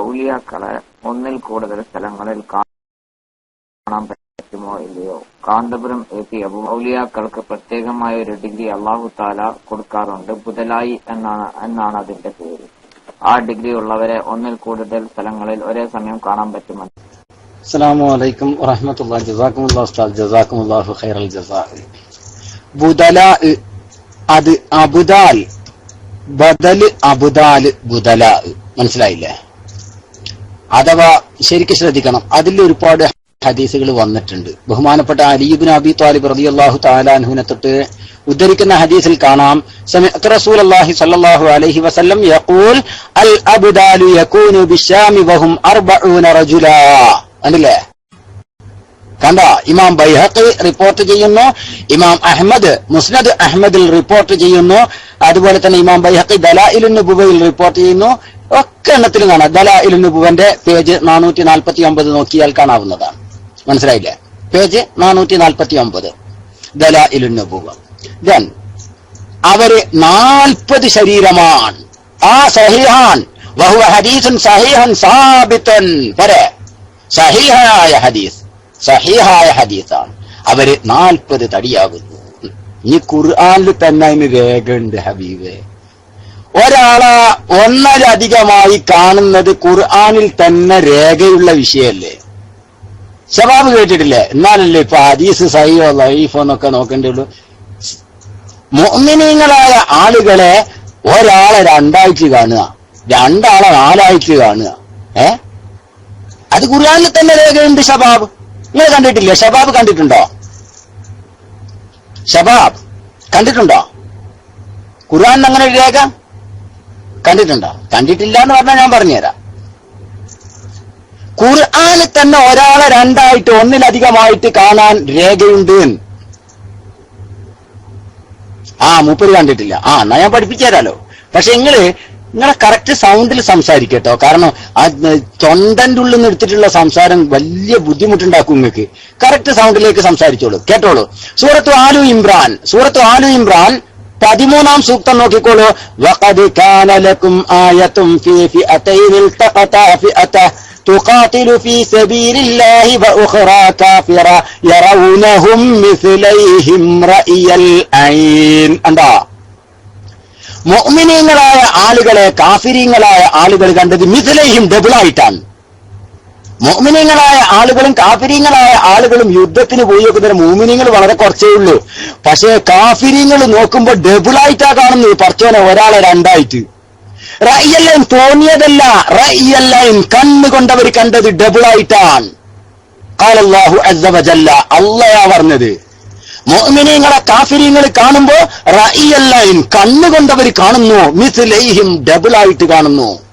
ഔലിയാക്കളെ ഒന്നിൽ കൂടുതൽ സ്ഥലങ്ങളിൽ കാണാൻ പറ്റുമോ ഇല്ലയോ? കാന്തപുരം എ പി ഔലിയാക്കൾക്ക് പ്രത്യേകമായ ഒരു ഡിഗ്രി അള്ളാഹു താല കൊടുക്കാറുണ്ട്. ബുദലായി എന്നാണ് എന്നാണ് അതിന്റെ പേര്. ആ ഡിഗ്രി ഉള്ളവരെ ഒന്നിൽ കൂടുതൽ സ്ഥലങ്ങളിൽ ഒരേ സമയം കാണാൻ പറ്റുമെന്ന് അസ്സലാമു അലൈക്കും ഖൈറൽ അബുദാൽ. ബദൽ അബുദാൽ ബുദല. മനസ്സിലായില്ലേ? അഥവാ ശരിക്കും ശ്രദ്ധിക്കണം. അതിൽ ഒരുപാട് ഹദീസുകൾ വന്നിട്ടുണ്ട്. ബഹുമാനപ്പെട്ട അലീബിൻ അബി താലിബ് റതി അള്ളാഹു താലാൻഹുവിനെ തൊട്ട് ഉദ്ധരിക്കുന്ന ഹദീസിൽ കാണാം. അല്ലേ സ്വല്ലല്ലാഹു അലൈഹി വസല്ലം യഖൂൽ അൽ യകൂനു വഹും അർബഊന കണ്ട? ഇമാം ബൈഹഖി റിപ്പോർട്ട് ചെയ്യുന്നു. ഇമാം അഹമ്മദ് മുസ്നദ് അഹമ്മദിൽ റിപ്പോർട്ട് ചെയ്യുന്നു. അതുപോലെ തന്നെ ഇമാം ബൈഹഖി ദലാഇലുൻ നുബുവയിൽ റിപ്പോർട്ട് ചെയ്യുന്നു. ഒക്കെ എണ്ണത്തിലും കാണാം. ദല ഇലുനുബുവന്റെ പേജ് നാനൂറ്റി നാൽപ്പത്തി ഒമ്പത് നോക്കിയാൽ കാണാവുന്നതാണ്. മനസ്സിലായില്ലേ? പേജ് നാനൂറ്റി നാൽപ്പത്തി ഒമ്പത് ദല ഇലുനുബുവ ദെൻ അവർ നാൽപ്പത് ശരീരമാണ്. ആ സഹിഹാൻ വഹുവ ഹദീസൻ സഹിഹൻ സാബിത്തൻ. വരെ. സഹിഹായ ഹദീസ്. സഹിഹായ ഹദീസാണ്. അവർ നാൽപ്പത് തടിയാകുന്നു. ഈ ഖുർആാനിൽ തന്നെ വേഗണ്ട് ഹബീബേ ഹബീബെ. ഒരാളെ ഒന്നരധികമായി കാണുന്നത് ഖുർആാനിൽ തന്നെ രേഖയുള്ള വിഷയമല്ലേ? ശബാബ് കേട്ടിട്ടില്ലേ? എന്നാലല്ലേ ഇപ്പൊ ഹദീസ് സഹിയോ ലൈഫോ എന്നൊക്കെ നോക്കേണ്ടുള്ളൂ മോമിനീങ്ങളായ ആളുകളെ ഒരാളെ രണ്ടാഴ്ച കാണുക രണ്ടാളെ നാലാഴ്ച കാണുക. ഏ? അത് ഖുർആാനിൽ തന്നെ രേഖയുണ്ട് ഷബാബ് നിങ്ങൾ കണ്ടിട്ടില്ലേ? ഷബാബ് കണ്ടിട്ടുണ്ടോ? ഷബാബ് കണ്ടിട്ടുണ്ടോ? ഖുർആാനിൽ അങ്ങനെ ഒരു രേഖ? കണ്ടിട്ടുണ്ടോ? കണ്ടിട്ടില്ല എന്ന് പറഞ്ഞാൽ ഞാൻ പറഞ്ഞുതരാം. ഖുർആാനിൽ തന്നെ ഒരാളെ രണ്ടായിട്ട് ഒന്നിലധികമായിട്ട് കാണാൻ രേഖയുണ്ട് ആ മൂപ്പര് കണ്ടിട്ടില്ല. ആ എന്നാ ഞാൻ പഠിപ്പിച്ചു തരാലോ പക്ഷെ നിങ്ങൾ നിങ്ങളെ കറക്റ്റ് സൗണ്ടിൽ സംസാരിക്കട്ടോ. കാരണം ആ തൊണ്ടന്റെ ഉള്ളിൽ നിന്ന് എടുത്തിട്ടുള്ള സംസാരം വലിയ ബുദ്ധിമുട്ടുണ്ടാക്കും നിങ്ങൾക്ക്. കറക്റ്റ് സൗണ്ടിലേക്ക് സംസാരിച്ചോളൂ. കേട്ടോളൂ. സൂറത്ത് ആലു ഇമ്രാൻ സൂറത്ത് ആലു ഇമ്രാൻ പതിമൂന്നാം സൂക്തം നോക്കിക്കോളൂ വഖദ് കാന ലക്കും ആയത്തും ഫീ ഫിഅതൈൻ ഇൽതഖതാ ഫിഅത تقاتل في سبيل الله وأخرى كافرة يرونهم مثليهم رأي العين എന്താ മൊമിനീങ്ങളായ ആളുകളെ കാഫിരീങ്ങളായ ആളുകൾ കണ്ടത് മിഥിലയും ഡബിളായിട്ടാണ് മോമിനിയങ്ങളായ ആളുകളും കാഫിരിയങ്ങളായ ആളുകളും യുദ്ധത്തിന് പോയി നോക്കുന്നതിന് മോമിനിയങ്ങൾ വളരെ കുറച്ചേ ഉള്ളൂ. പക്ഷേ കാഫിരിയങ്ങൾ നോക്കുമ്പോൾ ഡബിളായിട്ടാ കാണുന്നത്. പറച്ചോനെ ഒരാളെ രണ്ടായിട്ട്. റയ്യല്ലൈൻ തോന്നിയതല്ല. റയ്യല്ലൈൻ കണ്ണുകൊണ്ടവർ കണ്ടത് ഡബിളായിട്ടാണ് കാലല്ലാഹു അസവജല്ല അള്ളയാ പറഞ്ഞത്. മോമിനിയങ്ങളെ കാഫിരിയങ്ങൾ കാണുമ്പോ റയ്യല്ലൈൻ കണ്ണുകൊണ്ടവർ കാണുന്നു. മിസ് ലൈഹിം ഡബിളായിട്ട് കാണുന്നു.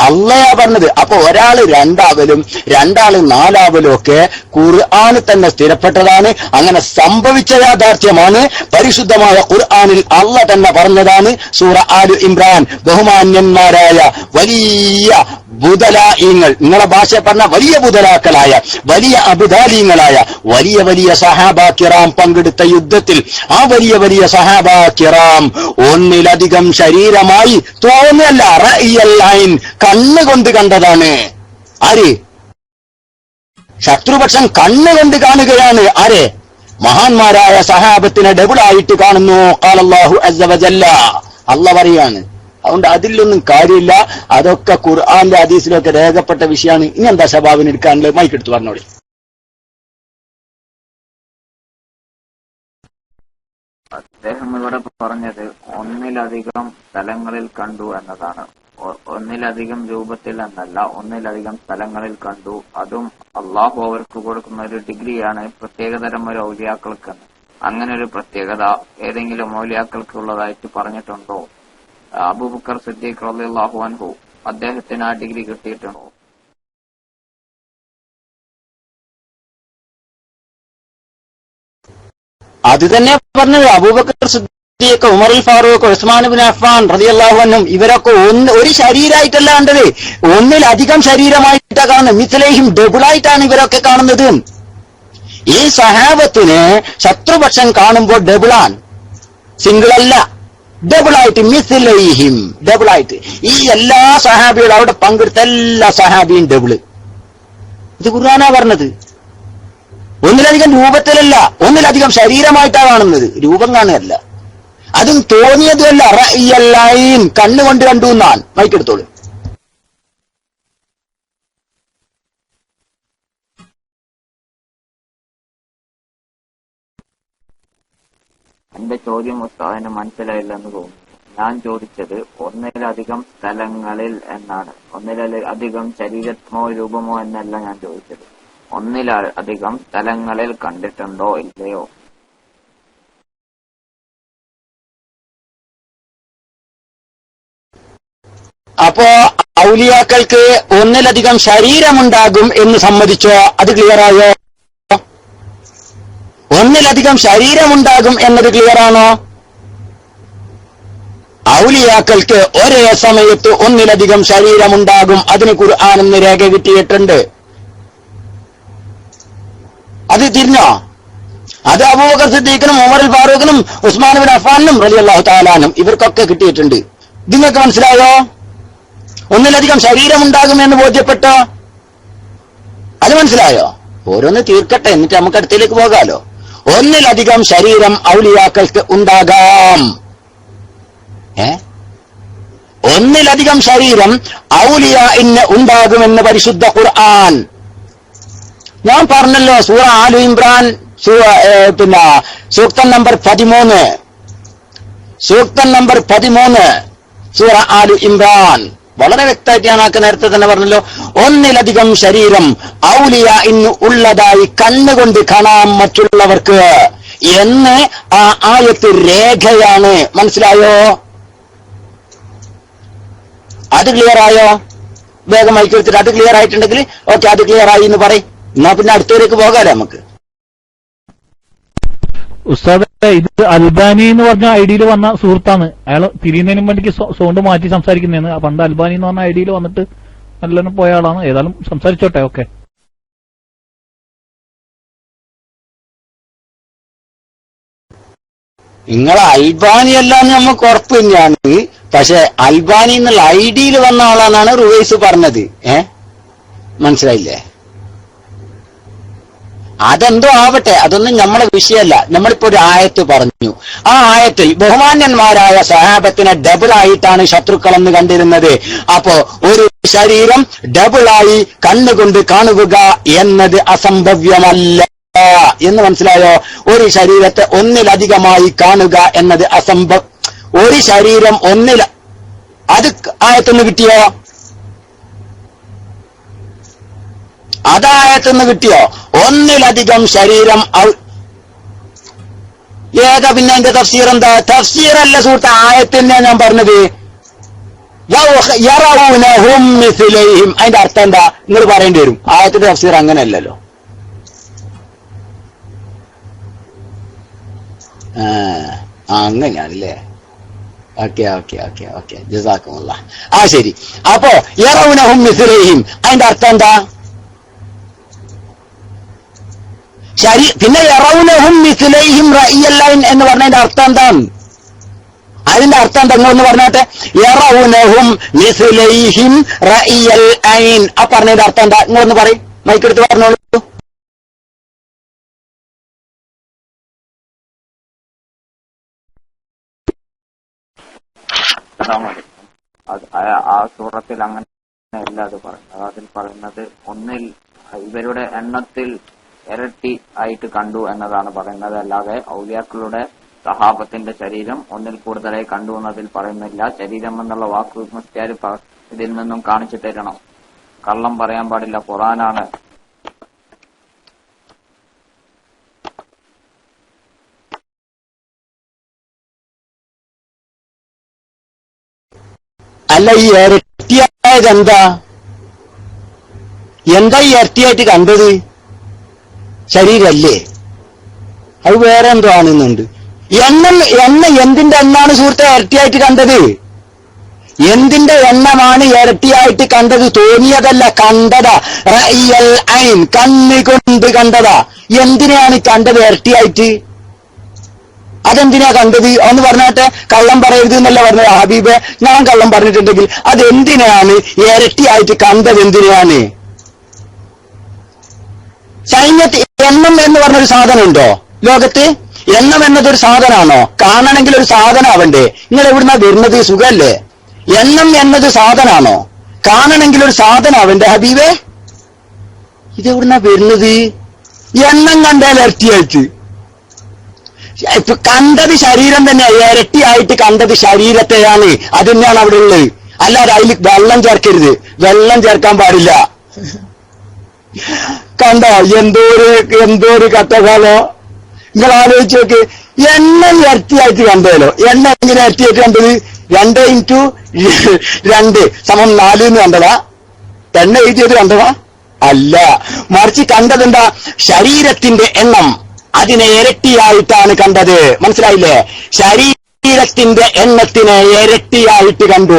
അള്ളയാ പറഞ്ഞത്. അപ്പൊ ഒരാൾ രണ്ടാവലും രണ്ടാൾ നാലാവലും ഒക്കെ ഖുർആന് തന്നെ സ്ഥിരപ്പെട്ടതാണ്. അങ്ങനെ സംഭവിച്ച യാഥാർത്ഥ്യമാണ് പരിശുദ്ധമായ ഖുർആനിൽ അള്ള തന്നെ പറഞ്ഞതാണ് സൂറ ആലു ഇമ്രാൻ. ബഹുമാന്യന്മാരായ വലിയ ബുദലായിങ്ങൾ. നിങ്ങളെ ഭാഷ പറഞ്ഞ വലിയ ബുദലാക്കളായ വലിയ അബുദാലീങ്ങളായ വലിയ വലിയ സഹാബാക്കിറാം പങ്കെടുത്ത യുദ്ധത്തിൽ ആ വലിയ വലിയ സഹാബാക്കിറാം ഒന്നിലധികം ശരീരമായി തോന്നല്ല റയ്യല്ലൈൻ കണ്ണുകൊണ്ട് കണ്ടതാണ്. ആര്? ശത്രുപക്ഷം കണ്ണുകൊണ്ട് കാണുകയാണ്. ആരെ? മഹാന്മാരായ സഹാബത്തിനെ ഡബിളായിട്ട് കാണുന്നു. അസവജല്ല അല്ല പറയാണ്. അതുകൊണ്ട് അതിലൊന്നും കാര്യമില്ല. അതൊക്കെ ഖുർആാന്റെ ഹദീസിലൊക്കെ രേഖപ്പെട്ട വിഷയമാണ്. ഇനി എന്താ ശബാബിന് എടുക്കാനുള്ളത്? മൈക്കെടുത്ത് പറഞ്ഞോളി. അദ്ദേഹം ഇവിടെ പറഞ്ഞത് ഒന്നിലധികം സ്ഥലങ്ങളിൽ കണ്ടു എന്നതാണ്. ഒന്നിലധികം രൂപത്തിൽ എന്നല്ല ഒന്നിലധികം സ്ഥലങ്ങളിൽ കണ്ടു. അതും അള്ളാഹു അവർക്ക് കൊടുക്കുന്ന ഒരു ഡിഗ്രിയാണ് പ്രത്യേകതരം ഒരു ഔലിയാക്കൾക്ക്. അങ്ങനെ ഒരു പ്രത്യേകത ഏതെങ്കിലും ഔലിയാക്കൾക്ക് ഉള്ളതായിട്ട് പറഞ്ഞിട്ടുണ്ടോ? അബൂബക്കർ സിദ്ദീഖ് റളിയല്ലാഹു അൻഹു അദ്ദേഹത്തിന് ആ ഡിഗ്രി കിട്ടിയിട്ടുണ്ടോ? അത് തന്നെ പറഞ്ഞത് അബൂബക്കർ സിദ്ദീഖ് ഉമറുൽ ഫാറൂഖ് ഉസ്മാൻ ബിൻ അഫ്ഫാൻ റളിയല്ലാഹു അൻഹും ഇവരൊക്കെ ഒന്ന് ഒരു ശരീരമായിട്ടല്ല കണ്ടത്. ഒന്നിലധികം ശരീരമായിട്ടാണ് കാണുന്നത്. മിഥിലേയും ഡബിളായിട്ടാണ് ഇവരൊക്കെ കാണുന്നത്. ഈ സഹാബത്തിന് ശത്രുപക്ഷം കാണുമ്പോൾ ഡബിളാണ്. സിംഗിൾ അല്ല. ഡബിൾ ആയിട്ട് മിസ്ലൈഹിം ഡബിൾ ആയിട്ട് ഈ എല്ലാ സഹാബികളും അവിടെ പങ്കെടുത്ത എല്ലാ സഹാബിയും ഡബിൾ ഇത് ഖുർആാനാ പറഞ്ഞത്. ഒന്നിലധികം രൂപത്തിലല്ല ഒന്നിലധികം ശരീരമായിട്ടാ കാണുന്നത്. രൂപം കാണുകയല്ല. അതും തോന്നിയതുമല്ല. കണ്ണുകൊണ്ട് കണ്ടു എന്നാൽ മൈക്കെടുത്തോളൂ എന്റെ ചോദ്യം ഉസ്താദിന് മനസ്സിലായില്ലെന്ന് തോന്നുന്നു. ഞാൻ ചോദിച്ചത് ഒന്നിലധികം സ്ഥലങ്ങളിൽ എന്നാണ്. ഒന്നിലധികം ശരീരമോ രൂപമോ എന്നല്ല ഞാൻ ചോദിച്ചത്. ഒന്നിലധികം സ്ഥലങ്ങളിൽ കണ്ടിട്ടുണ്ടോ ഇല്ലയോ? അപ്പോ ഔലിയാക്കൾക്ക് ഒന്നിലധികം ശരീരമുണ്ടാകും എന്ന് സമ്മതിച്ചോ? അത് ക്ലിയറായോ ഒന്നിലധികം ശരീരമുണ്ടാകും എന്നത് ക്ലിയറാണോ ഔലിയാക്കൾക്ക് ഒരേ സമയത്ത് ഒന്നിലധികം ശരീരമുണ്ടാകും. അതിന് ഖുർആാനെന്ന് രേഖ കിട്ടിയിട്ടുണ്ട്. അത് തിരിഞ്ഞോ? അത് അബൂബക്കർ സിദ്ദീഖിനും ഉമർ ഫാറൂഖിനും ഉസ്മാൻ ബിൻ അഫാനും റലി അള്ളാഹു താലാനും ഇവർക്കൊക്കെ കിട്ടിയിട്ടുണ്ട്. നിങ്ങൾക്ക് മനസ്സിലായോ? ഒന്നിലധികം ശരീരമുണ്ടാകും എന്ന് ബോധ്യപ്പെട്ടോ? അത് മനസ്സിലായോ? ഓരോന്ന് തീർക്കട്ടെ എന്നിട്ട് നമുക്ക് അടുത്തേക്ക് പോകാലോ. ഒന്നിലധികം ശരീരം ഔലിയാക്കൾക്ക് ഉണ്ടാകാം. ഒന്നിലധികം ശരീരം ഔലിയ ഇന്ന് ഉണ്ടാകുമെന്ന് പരിശുദ്ധ ഖുർആൻ. ഞാൻ പറഞ്ഞല്ലോ സൂറ ആലു ഇമ്രാൻ പിന്നെ സൂക്തം നമ്പർ പതിമൂന്ന്. സൂക്തം നമ്പർ പതിമൂന്ന് സൂറ ആലു ഇമ്രാൻ. വളരെ വ്യക്തമായിട്ട് ഞാൻ ആക്ക് നേരത്തെ തന്നെ പറഞ്ഞല്ലോ. ഒന്നിലധികം ശരീരം ഔലിയ ഇന്ന് ഉള്ളതായി കണ്ണുകൊണ്ട് കാണാം മറ്റുള്ളവർക്ക് എന്ന് ആ ആയത്ത് രേഖയാണ്. മനസ്സിലായോ? അത് ക്ലിയർ ആയോ? വേഗം മൈക്കെടുത്തിട്ട് അത് ക്ലിയർ ആയിട്ടുണ്ടെങ്കിൽ ഓക്കെ അത് ക്ലിയർ ആയി എന്ന് പറയും. എന്നാ പിന്നെ അടുത്തവരേക്ക് പോകാലോ നമുക്ക്. ഉസ്താദ് ഇത് അൽബാനി എന്ന് പറഞ്ഞ ഐഡിയിൽ വന്ന സുഹൃത്താണ്. അയാൾ തിരിയുന്നതിന് വേണ്ടിക്ക് സൗണ്ട് മാറ്റി സംസാരിക്കുന്നതാണ്. പണ്ട് അൽബാനി എന്ന് പറഞ്ഞ ഐഡിയിൽ വന്നിട്ട് നല്ല പോയ ആളാണ്. ഏതായാലും സംസാരിച്ചോട്ടെ ഓക്കെ. നിങ്ങൾ അൽബാനി അല്ലാന്ന് നമുക്ക് ഉറപ്പില്ലാണ് പക്ഷെ അൽബാനി എന്നുള്ള ഐഡിയിൽ വന്ന ആളാണെന്നാണ് റുവൈസ് പറഞ്ഞത്. ഏ? മനസ്സിലായില്ലേ? അതെന്തോ ആവട്ടെ അതൊന്നും നമ്മളെ വിഷയമല്ല. നമ്മളിപ്പോ ഒരു ആയത്ത് പറഞ്ഞു. ആ ആയത്തിൽ ബഹുമാന്യന്മാരായ സഹാബത്തിനെ ഡബിൾ ആയിട്ടാണ് ശത്രുക്കൾ എന്ന് കണ്ടിരുന്നത്. അപ്പോ ഒരു ശരീരം ഡബിളായി കണ്ണുകൊണ്ട് കാണുക എന്നത് അസംഭവ്യമല്ല. എന്ന് മനസ്സിലായോ? ഒരു ശരീരത്തെ ഒന്നിലധികമായി കാണുക എന്നത് അസംഭവ ഒരു ശരീരം ഒന്നില അത് ആയത്തൊന്ന് കിട്ടിയോ? അതായത്തുനിന്ന് കിട്ടിയോ? ഒന്നിലധികം ശരീരം ഏതാ പിന്നെ എന്റെ തഫ്സീർ എന്താ? തഫ്സീർ അല്ല സുഹൃത്ത് ആയത്തിനെ ഞാൻ പറഞ്ഞത്. അതിന്റെ അർത്ഥം എന്താ? നിങ്ങൾ പറയേണ്ടി വരും. ആയത്തിന്റെ തഫ്സീർ അങ്ങനെയല്ലല്ലോ. അങ്ങനെയാണല്ലേ? Okay okay okay okay. ജസാക്കുമല്ല ആ ശരി. അപ്പോ യറവുനഹും മിസ്ലൈഹിം. അതിന്റെ അർത്ഥം എന്താ? ശരി പിന്നെ എറൗനഹും മിസ്ലൈഹിം റയ്യല്ലൈൻ എന്ന് പറഞ്ഞതിന്റെ അർത്ഥം എന്താണ്? അതിന്റെ അർത്ഥം എന്താ? നിങ്ങളൊന്ന് പറഞ്ഞാട്ടെ. എറൗനഹും മിസ്ലൈഹിം റയ്യൽ ഐൻ ആ പറഞ്ഞതിന്റെ അർത്ഥം എന്താ? നിങ്ങളൊന്ന് പറയും. മൈക്കെടുത്ത് പറഞ്ഞോളൂ. ആ- സൂറത്തിൽ അങ്ങനെ അല്ല അത് പറയുന്നത്. അതിൽ പറയുന്നത് ഒന്നിൽ ഇവരുടെ എണ്ണത്തിൽ ഇരട്ടി ആയിട്ട് കണ്ടു എന്നതാണ് പറയുന്നത്. അല്ലാതെ ഔലിയാക്കളുടെ സഹാബത്തിന്റെ ശരീരം ഒന്നിൽ കൂടുതലായി കണ്ടു എന്നതിൽ പറയുന്നില്ല. ശരീരം എന്നുള്ള വാക്ക് മുസ്ത്യാർ ഇതിൽ നിന്നും കാണിച്ചു തരണം. കള്ളം പറയാൻ പാടില്ല. ഖുറാനാണ് അല്ല ഈ ഇരട്ടിയായത് എന്താ എന്താ ഈ ഇരട്ടിയായിട്ട് കണ്ടത്? ശരീരല്ലേ? അത് വേറെ എന്തോ ആണെന്നുണ്ട്. എണ്ണ എണ്ണ എന്തിന്റെ എണ്ണാണ് സുഹൃത്തെ ഇരട്ടിയായിട്ട് കണ്ടത്? എന്തിന്റെ എണ്ണമാണ് ഇരട്ടിയായിട്ട് കണ്ടത്? തോന്നിയതല്ല കണ്ടതാ. ഐൻ കണ്ണ് കൊണ്ട് കണ്ടതാ. എന്തിനെയാണ് കണ്ടത് ഇരട്ടിയായിട്ട്? അതെന്തിനാ കണ്ടത്? എന്ന് പറഞ്ഞാട്ടെ. കള്ളം പറയരുത് എന്നല്ല പറഞ്ഞത് ഹബീബെ. ഞാൻ കള്ളം പറഞ്ഞിട്ടുണ്ടെങ്കിൽ അതെന്തിനാണ് ഇരട്ടിയായിട്ട് കണ്ടത് എന്തിനാണ്? സൈന്യത്തിൽ എണ്ണം എന്ന് പറഞ്ഞൊരു സാധനം ഉണ്ടോ ലോകത്ത് എണ്ണം എന്നതൊരു സാധനമാണോ? കാണണമെങ്കിൽ ഒരു സാധനം ആവണ്ടേ നിങ്ങൾ എവിടുന്നാ വരുന്നത്? സുഖല്ലേ? എണ്ണം എന്നത് സാധനമാണോ? കാണണമെങ്കിൽ ഒരു സാധനം ആവണ്ടേ ഹബീബേ ഇതെവിടുന്നാ വരുന്നത്? എണ്ണം കണ്ടാൽ ഇരട്ടിയായിട്ട് കണ്ടത് ശരീരം തന്നെ ഇരട്ടിയായിട്ട് കണ്ടത് ശരീരത്തെയാണ്. അത് തന്നെയാണ് അവിടെ ഉള്ളത്. അല്ലാതെ അതിൽ വെള്ളം ചേർക്കരുത്. വെള്ളം ചേർക്കാൻ പാടില്ല. കണ്ടോ? എന്തോ ഒരു എന്തോ ഒരു കട്ടകാലോ നിങ്ങൾ ആലോചിച്ച് നോക്ക്. എണ്ണ ഇരട്ടിയായിട്ട് കണ്ടല്ലോ എണ്ണ എങ്ങനെ ഇരട്ടിയായിട്ട് കണ്ടത്? രണ്ട് ഇന്റു രണ്ട് സമം നാല് എന്ന് കണ്ടതാ. എണ്ണ എഴുതിയത് കണ്ടതാ? അല്ല. മറിച്ച് കണ്ടതെന്താ? ശരീരത്തിന്റെ എണ്ണം അതിനെ ഇരട്ടിയായിട്ടാണ് കണ്ടത്. മനസ്സിലായില്ലേ? ശരീരത്തിന്റെ എണ്ണത്തിനെ ഇരട്ടിയായിട്ട് കണ്ടു.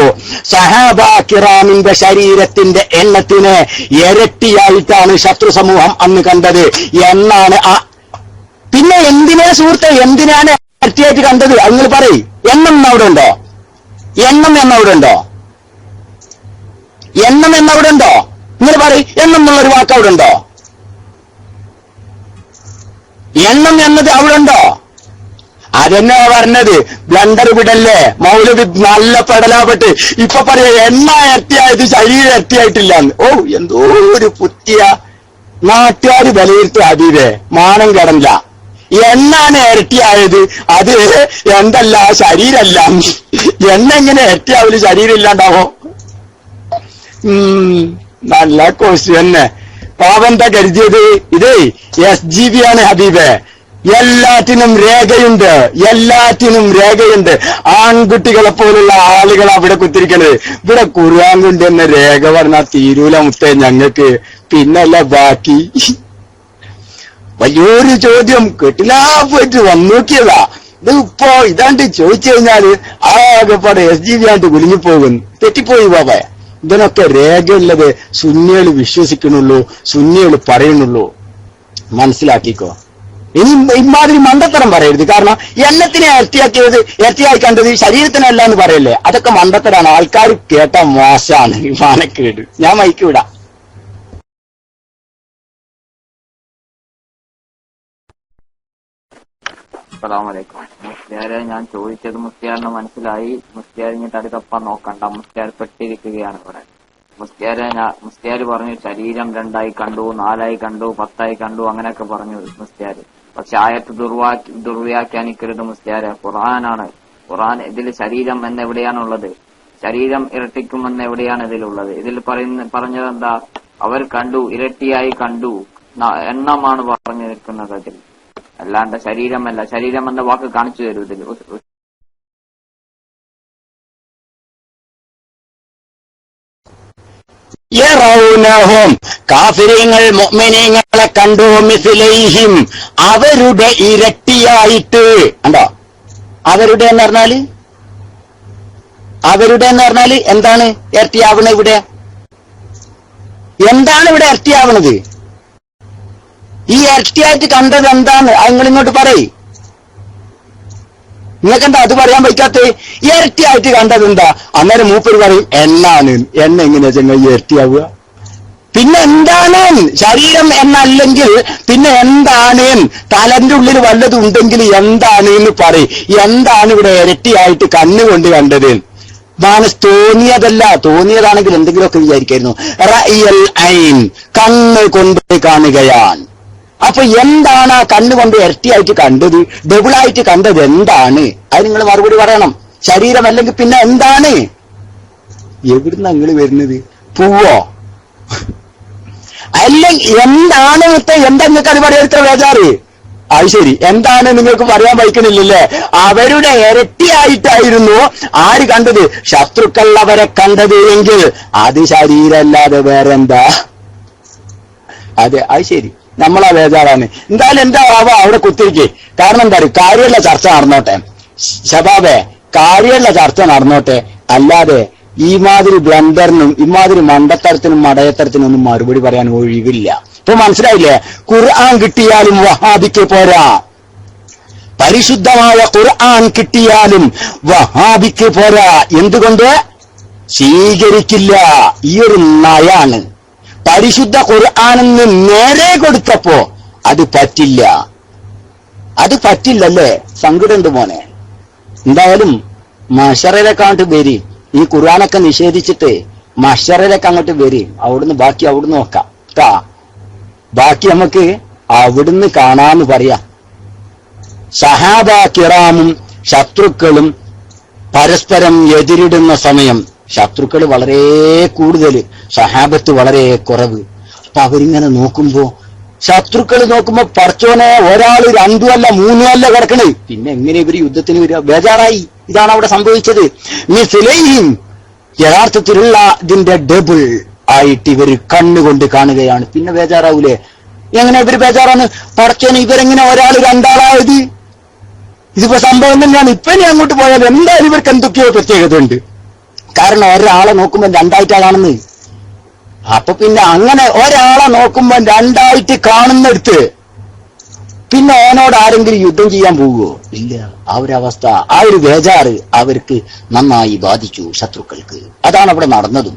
സഹാബ കിറാമിന്റെ ശരീരത്തിന്റെ എണ്ണത്തിനെ ഇരട്ടിയായിട്ടാണ് ശത്രു സമൂഹം അന്ന് കണ്ടത്. എന്നാണ് ആ പിന്നെ എന്തിനെ സുഹൃത്തെ എന്തിനാണ് ഇരട്ടിയായിട്ട് കണ്ടത്? നിങ്ങൾ പറയും. എണ്ണം അവിടെ ഉണ്ടോ? എണ്ണം എന്നവിടെ ഉണ്ടോ? എണ്ണം എന്നവിടെ ഉണ്ടോ? നിങ്ങൾ പറയും. എണ്ണം എന്നുള്ളൊരു വാക്ക് അവിടെ ഉണ്ടോ? എണ്ണം എന്നത് അവിടെ ഉണ്ടോ? അതെന്നാ പറഞ്ഞത്? ബ്ലണ്ടർ വിടല്ലേ? മൗലവി നല്ല പെടലാപ്പെട്ട് ഇപ്പൊ പറയാ എണ്ണ ഇരട്ടിയായത് ശരീരം ഇരട്ടിയായിട്ടില്ല ഓ എന്തോ ഒരു പുത്തിയ നാട്ടുകാർ വിലയിരുത്തി അതീതെ മാനം കടല എണ്ണാണ് ഇരട്ടിയായത്. അത് എന്തല്ല ശരീരല്ല. എണ്ണ എങ്ങനെ ഇരട്ടിയാവില്ല ശരീരം ഇല്ലാണ്ടാവോ? നല്ല ക്വസ്റ്റ്യൻ തന്നെ. പാവന്താ കരുതിയത്? ഇതേ എസ് ജി ബി ആണ് ഹബീബ്. എല്ലാറ്റിനും രേഖയുണ്ട് എല്ലാറ്റിനും രേഖയുണ്ട്. ആൺകുട്ടികളെ പോലുള്ള ആളുകൾ അവിടെ കുത്തിരിക്കണത്. ഇവിടെ ഖുർആൻ കൊണ്ട് എന്ന രേഖ പറഞ്ഞാൽ തീരൂല മുത്തേ ഞങ്ങൾക്ക്. പിന്നല്ല ബാക്കി. വലിയൊരു ചോദ്യം കെട്ടിലാ പോയിട്ട് വന്നു നോക്കിയതാ. ഇതാണ്ട് ചോദിച്ചു കഴിഞ്ഞാൽ ആകെപ്പാടെ എസ് ജി ബി ആണ്ട് കുലുങ്ങിപ്പോകും തെറ്റിപ്പോയി ബാബായ ഇതിനൊക്കെ രേഖയുള്ളത് സുന്നികൾ വിശ്വസിക്കണുള്ളൂ സുന്നികൾ പറയുന്നുള്ളൂ. മനസ്സിലാക്കിക്കോ. ഇനി ഇമാതിരി മണ്ടത്തരം പറയരുത്. കാരണം എണ്ണത്തിനെ ഇരട്ടിയാക്കിയത് ഇരട്ടിയായി കണ്ടത് ശരീരത്തിനല്ല എന്ന് പറയല്ലേ? അതൊക്കെ മണ്ടത്തരാണ്. ആൾക്കാർ കേട്ട മോശമാണ്. മാനക്കേട്. ഞാൻ മൈക്ക് വിടാം. മുസ്ലിയാരെ ഞാൻ ചോദിച്ചത് മുസ്ലിയാറിന് മനസ്സിലായി. മുസ്ലിയാർ ഇങ്ങോട്ട് അടുത്തപ്പം നോക്കണ്ട. മുസ്ലിയാർ പെട്ടിരിക്കുകയാണ് ഇവിടെ. മുസ്ലിയാരെ മുസ്ലിയാർ പറഞ്ഞു ശരീരം രണ്ടായി കണ്ടു നാലായി കണ്ടു പത്തായി കണ്ടു അങ്ങനെയൊക്കെ പറഞ്ഞു മുസ്ലിയാർ പക്ഷെ ആയത്ത് ദുർവാ ദുർവ്യാഖ്യാനിക്കരുത് മുസ്ലിയാരെ. ഖുർആനാണ്. ഖുർആൻ ഇതിൽ ശരീരം എന്ന് എവിടെയാണുള്ളത് ശരീരം ഇരട്ടിക്കുമെന്ന് എവിടെയാണ് ഇതിലുള്ളത്? ഇതിൽ പറയുന്ന പറഞ്ഞത് എന്താ അവർ കണ്ടു ഇരട്ടിയായി കണ്ടു. എണ്ണമാണ് പറഞ്ഞു നിൽക്കുന്നത് അതിൽ. അല്ലാണ്ട് ശരീരമല്ല. ശരീരം എന്ന വാക്ക് കാണിച്ചു തരൂ ഇതിൽ യറൗനഹും കാഫിര്യങ്ങൾ കണ്ടു മിസിലൈഹിം. അവരുടെ ഇരട്ടിയായിട്ട്. കണ്ടോ? അവരുടെ എന്ന് പറഞ്ഞാൽ? അവരുടെ എന്ന് പറഞ്ഞാൽ എന്താണ് ഇരട്ടിയാവണത് ഇവിടെ? എന്താണ് ഇവിടെ ഇരട്ടിയാവണത്? ഈ ഇരട്ടിയായിട്ട് കണ്ടത് എന്താണ് നിങ്ങൾ ഇങ്ങോട്ട് പറയ്. നിങ്ങൾക്കെന്താ അത് പറയാൻ പറ്റാത്ത ഇരട്ടിയായിട്ട് കണ്ടത് എന്താ അന്നേരം മൂപ്പര് പറയും എണ്ണാണ് എണ്ണ എങ്ങനെയാ ചെങ്ങ ഇരട്ടിയാവുക? പിന്നെ എന്താണ് ശരീരം എന്നല്ലെങ്കിൽ പിന്നെ എന്താണ് തലന്റെ ഉള്ളിൽ വല്ലതും ഉണ്ടെങ്കിൽ എന്താണ് എന്ന് പറയും. എന്താണ് ഇവിടെ ഇരട്ടിയായിട്ട് കണ്ണുകൊണ്ട് കണ്ടത്? മാനസ് തോന്നിയതല്ല. തോന്നിയതാണെങ്കിൽ എന്തെങ്കിലുമൊക്കെ വിചാരിക്കായിരുന്നു. റയൽ ഐൻ കണ്ണ് കൊണ്ട് കാണുകയാണ് അപ്പൊ എന്താണ് ആ കണ്ണുകൊണ്ട് ഇരട്ടിയായിട്ട് കണ്ടത്? ഡബിളായിട്ട് കണ്ടത് എന്താണ്? അത് നിങ്ങൾ മറുപടി പറയണം. ശരീരം അല്ലെങ്കിൽ പിന്നെ എന്താണ്? എവിടുന്ന നിങ്ങൾ വരുന്നത്? പൂവോ? അല്ലെങ്കിൽ എന്താണ് എന്താ നിങ്ങൾക്ക് അത് പറയാൻ ഇത്ര ബേജാറ്? അത് ശരി. എന്താണ് നിങ്ങൾക്ക് പറയാൻ വയ്ക്കണില്ലല്ലേ അവരുടെ ഇരട്ടിയായിട്ടായിരുന്നു ആര് കണ്ടത്? ശത്രുക്കൾ അവരെ കണ്ടത് എങ്കിൽ അത് ശരീരമല്ലാതെ വേറെന്താ? അതെ അത് ശരി. നമ്മളാ ബേജാറാണ്. എന്തായാലും എന്റെ ആവാ അവിടെ കുത്തിരിക്കേ. കാരണം എന്താ പറയുക കാര്യമുള്ള ചർച്ച നടന്നോട്ടെ. ഷബാബെ കാര്യമുള്ള ചർച്ച നടന്നോട്ടെ. അല്ലാതെ ഈ മാതിരി ബ്ലണ്ടറിനും ഇമാതിരി മണ്ടത്തരത്തിനും മടയത്തരത്തിനും ഒന്നും മറുപടി പറയാൻ ഒഴിവില്ല. ഇപ്പൊ മനസ്സിലായില്ലേ? ഖുർആൻ കിട്ടിയാലും വഹാബിക്ക് പോരാ. പരിശുദ്ധമായ ഖുർആൻ കിട്ടിയാലും വഹാബിക്ക് പോരാ. എന്തുകൊണ്ട്? സ്വീകരിക്കില്ല. ഈ ഒരു നയാണ് പരിശുദ്ധ ഖുർആാനെന്ന് നേരെ കൊടുത്തപ്പോ അത് പറ്റില്ല. അത് പറ്റില്ലല്ലേ? സങ്കടമുണ്ട് മോനെ. എന്തായാലും മഷറരെ അങ്ങോട്ട് വരി. ഈ ഖുർആാനൊക്കെ നിഷേധിച്ചിട്ട് മഷറിലേക്ക് അങ്ങോട്ട് വരി. അവിടുന്ന് ബാക്കി അവിടുന്ന് നോക്കാം. കേട്ടാ ബാക്കി നമുക്ക് അവിടുന്ന് കാണാന്ന് പറയാ. സഹാബ കിറാമും ശത്രുക്കളും പരസ്പരം എതിരിടുന്ന സമയം. ശത്രുക്കൾ വളരെ കൂടുതൽ സഹാബത്ത് വളരെ കുറവ്. അപ്പൊ അവരിങ്ങനെ നോക്കുമ്പോ ശത്രുക്കൾ നോക്കുമ്പോ പറച്ചോനെ ഒരാൾ രണ്ടു അല്ല മൂന്നും അല്ല കിടക്കണേ പിന്നെ എങ്ങനെ ഇവർ യുദ്ധത്തിന് വരിക ബേജാറായി. ഇതാണ് അവിടെ സംഭവിച്ചത്. മിസിലേയും യഥാർത്ഥത്തിലുള്ള ഇതിന്റെ ഡബിൾ ആയിട്ട് ഇവർ കണ്ണുകൊണ്ട് കാണുകയാണ്. പിന്നെ ബേജാറാവൂലേ? എങ്ങനെ ഇവർ ബേജാറാണ്? പറച്ചോനെ ഇവരെങ്ങനെ ഒരാൾ രണ്ടാളായത്? ഇതിപ്പോ സംഭവം തന്നെയാണ്. ഇപ്പൊ ഇനി അങ്ങോട്ട് പോയാൽ എന്തായാലും ഇവർക്ക് എന്തൊക്കെയോ പ്രത്യേകത ഉണ്ട് കാരണം ഒരാളെ നോക്കുമ്പോൾ രണ്ടായിട്ടാ കാണുന്നത് അപ്പൊ പിന്നെ അങ്ങനെ ഒരാളെ നോക്കുമ്പോൾ രണ്ടായിട്ട് കാണുന്നെടുത്ത് പിന്നെ ഓനോട് ആരെങ്കിലും യുദ്ധം ചെയ്യാൻ പോവുമോ ഇല്ല. ആ ഒരു അവസ്ഥ ആ ഒരു ബേജാറ് അവർക്ക് നന്നായി ബാധിച്ചു ശത്രുക്കൾക്ക്. അതാണ് അവിടെ നടന്നതും.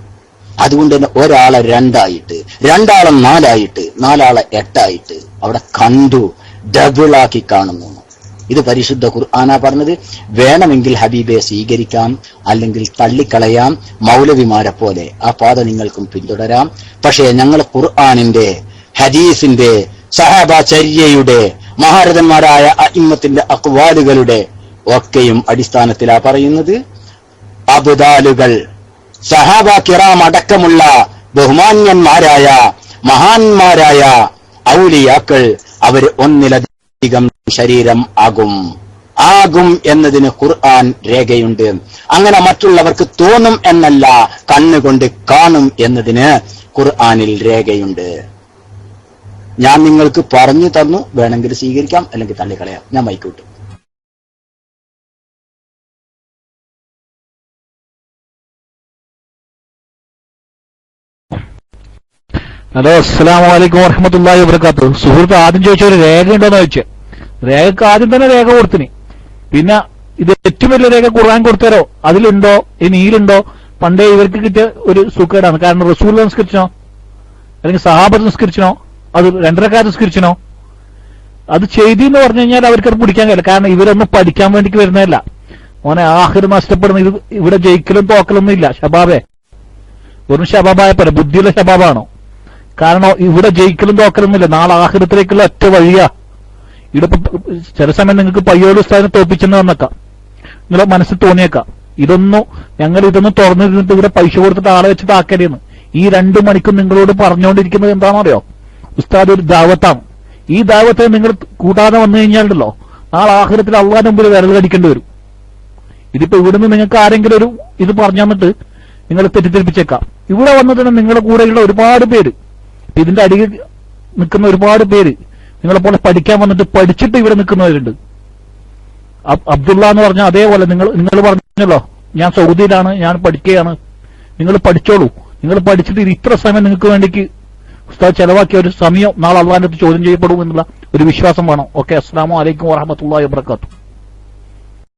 അതുകൊണ്ട് തന്നെ ഒരാളെ രണ്ടായിട്ട് രണ്ടാളെ നാലായിട്ട് നാലാളെ എട്ടായിട്ട് അവിടെ കണ്ടു ഡബിളാക്കി കാണുന്നു. ഇത് പരിശുദ്ധ ഖുർആാന പറഞ്ഞത്. വേണമെങ്കിൽ ഹബീബെ സ്വീകരിക്കാം അല്ലെങ്കിൽ തള്ളിക്കളയാം മൗലവിമാരെ പോലെ. ആ പാത നിങ്ങൾക്കും പിന്തുടരാം. പക്ഷേ ഞങ്ങൾ ഖുർആാനിന്റെ ഹദീസിന്റെ സഹാബാചര്യയുടെ മഹാരഥന്മാരായ അഇമ്മത്തിന്റെ അക്വാലുകളുടെ ഒക്കെയും അടിസ്ഥാനത്തിലാ പറയുന്നത്. അബുദാലുകൾ സഹാബ കിറാം അടക്കമുള്ള ബഹുമാന്യന്മാരായ മഹാന്മാരായ ഔലിയാക്കൾ അവർ ഒന്നിലധികം ശരീരം ആകും. ആകും എന്നതിന് ഖുർആൻ രേഖയുണ്ട്. അങ്ങനെ മറ്റുള്ളവർക്ക് തോന്നും എന്നല്ല കണ്ണുകൊണ്ട് കാണും എന്നതിന് ഖുർആാനിൽ രേഖയുണ്ട്. ഞാൻ നിങ്ങൾക്ക് പറഞ്ഞു തന്നു വേണമെങ്കിൽ സ്വീകരിക്കാം അല്ലെങ്കിൽ തള്ളിക്കളയാം. ഞാൻ മൈക്കൂട്ടും ഹലോ അസ്സാം അലൈക്കും വാഹമത്തല്ലാ വബറകാത്തു സുഹൃത്ത് ആദ്യം ചോദിച്ചൊരു രേഖ ഉണ്ടോ എന്ന് ചോദിച്ചേ. രേഖക്ക് ആദ്യം തന്നെ രേഖ കൊടുത്തിന്. പിന്നെ ഇത് ഏറ്റവും വലിയ രേഖ ഖുർആൻ കൊടുത്തരോ? അതിലുണ്ടോ? ഈ നീലുണ്ടോ? പണ്ടേ ഇവർക്ക് കിട്ടിയ ഒരു സുഖേടാണ്. കാരണം റസൂൽ സംസ്കരിച്ചോ അല്ലെങ്കിൽ സഹാബത്ത് സംസ്കരിച്ചോ അത് രണ്ടരക്കാർ സംസ്കരിച്ചോ അത് ചെയ്തി എന്ന് പറഞ്ഞു കഴിഞ്ഞാൽ അവർക്ക് അത് പിടിക്കാൻ കഴിയില്ല. കാരണം ഇവരൊന്നും പഠിക്കാൻ വേണ്ടി വരുന്നതല്ല. മോനെ ആഹിർ നഷ്ടപ്പെടുന്ന ഇത് ഇവിടെ ജയിക്കലും തോക്കലൊന്നും ഇല്ല. ഷബാബെ വെറും ഷബാബായ പോലെ ബുദ്ധിയുള്ള ഷബാബാണോ കാരണം ഇവിടെ ജയിക്കലും തോക്കലൊന്നുമില്ല നാളെ ആഹിരത്തിലേക്കുള്ള ഒറ്റ വഴിയാ. ഇവിടെ ചില സമയം നിങ്ങൾക്ക് പയ്യോട് സ്ഥാനം തോപ്പിച്ചെന്ന് വന്നേക്കാം നിങ്ങളെ മനസ്സിൽ തോന്നിയേക്കാം. ഇതൊന്നും ഞങ്ങൾ ഇതൊന്നും തുറന്നിരുന്നിട്ട് ഇവിടെ പൈസ കൊടുത്തിട്ട് ആളെ വെച്ചിട്ട് ആക്കരുതെന്ന് ഈ രണ്ടു മണിക്കും നിങ്ങളോട് പറഞ്ഞുകൊണ്ടിരിക്കുന്നത് എന്താണെന്ന് അറിയോ ഉസ്താദ് ഒരു ദാവത്താണ്. ഈ ദാവത്തെ നിങ്ങൾ കൂട്ടാതെ വന്നു കഴിഞ്ഞാലുണ്ടല്ലോ നാളെ ആഹ്ലത്തിൽ അള്ളാന്റെ മുമ്പിൽ വിരൽ കടിക്കേണ്ടി വരും. ഇതിപ്പോ ഇവിടുന്ന് നിങ്ങൾക്ക് ആരെങ്കിലും ഒരു ഇത് പറഞ്ഞു തന്നിട്ട് നിങ്ങൾ തെറ്റിദ്ധരിപ്പിച്ചേക്കാം. ഇവിടെ വന്നിട്ട് നിങ്ങളുടെ കൂടെയുള്ള ഒരുപാട് പേര് ഇതിന്റെ അടിയിൽ നിൽക്കുന്ന ഒരുപാട് പേര് നിങ്ങളെ പോലെ പഠിക്കാൻ വന്നിട്ട് പഠിച്ചിട്ട് ഇവിടെ നിൽക്കുന്നവരുണ്ട്. അബ്- അബ്ദുള്ള എന്ന് പറഞ്ഞ അതേപോലെ നിങ്ങൾ നിങ്ങൾ പറഞ്ഞല്ലോ ഞാൻ സൗദിയിലാണ് ഞാൻ പഠിക്കുകയാണ്. നിങ്ങൾ പഠിച്ചോളൂ. നിങ്ങൾ പഠിച്ചിട്ട് ഇത് ഇത്ര സമയം നിങ്ങൾക്ക് വേണ്ടിക്ക് ഉസ്താദ് ചെലവാക്കിയ ഒരു സമയം നാളെ അള്ളാഹിന്റെ ചോദ്യം ചെയ്യപ്പെടും എന്നുള്ള ഒരു വിശ്വാസം വേണം. ഓക്കെ അസ്സാം വലൈക്കും വാഹമത്തല്ലാ വാബർക്കാത്തു